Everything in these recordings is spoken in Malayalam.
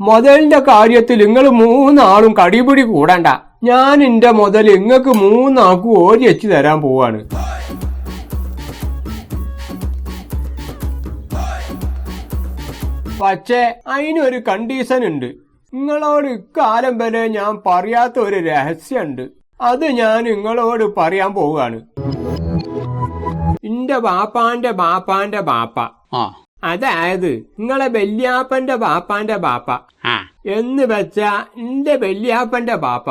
മുതലിന്റെ കാര്യത്തിൽ നിങ്ങൾ മൂന്നാളും കടിപിടി കൂടണ്ട. ഞാൻ എന്റെ മുതൽ ഇങ്ങക്ക് മൂന്നാൾക്കും ഓരി വെച്ച് തരാൻ പോവാണ്. പക്ഷേ അതിനൊരു കണ്ടീഷൻ ഉണ്ട്. നിങ്ങളോട് ഇക്കാലം വരെ ഞാൻ പറയാത്ത ഒരു രഹസ്യമുണ്ട്. അത് ഞാൻ നിങ്ങളോട് പറയാൻ പോവുകയാണ്. എന്റെ ബാപ്പാന്റെ ബാപ്പാന്റെ ബാപ്പ. ആ. അതായത് നിങ്ങളെ വല്യാപ്പന്റെ ബാപ്പാന്റെ ബാപ്പ. എന്ന് വെച്ചാ എന്റെ വല്യാപ്പന്റെ ബാപ്പ.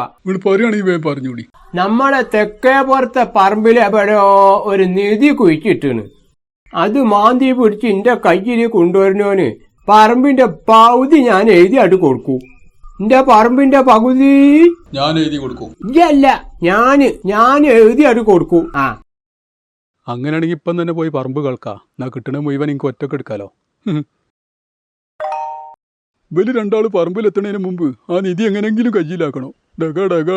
പറഞ്ഞൂടി നമ്മളെ തെക്കേ പുറത്തെ പറമ്പിലെവിടെയോ ഒരു നിധി കുഴിച്ചിട്ടാണ്. അത് മാന്തി പിടിച്ച് എന്റെ കയ്യിൽ കൊണ്ടുവരുന്നോന് പറമ്പിന്റെ പകുതി ഞാൻ എഴുതിയായിട്ട് കൊടുക്കൂ. എന്റെ പറമ്പിന്റെ പകുതി ഞാൻ എഴുതി കൊടുക്കും. ഇല്ല ഞാൻ ഞാൻ എഴുതിയായിട്ട് കൊടുക്കൂ. ആ. അങ്ങനെയാണെങ്കിൽ ഇപ്പം തന്നെ പോയി പറമ്പ് കേൾക്കാം. എന്നാ കിട്ടണ മുഴുവൻ എനിക്ക് ഒറ്റയ്ക്ക് എടുക്കാലോ. ഇവർ രണ്ടാൾ പറമ്പിലെത്തണതിന് മുമ്പ് ആ നിധി എങ്ങനെങ്കിലും കയ്യിലാക്കണോ. ഡഗ ഡഗ.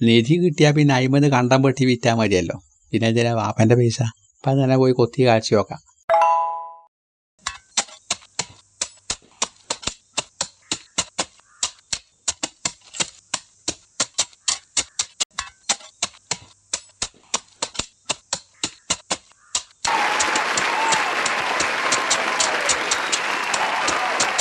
നിധി കിട്ടിയാൽ പിന്നെ അയിമന്ന് കണ്ടം പെട്ടി വിറ്റാൽ മതിയല്ലോ. പിന്നെ എന്തിനാ പൈസ? അപ്പം തന്നെ പോയി കൊത്തി കാഴ്ച നോക്കാം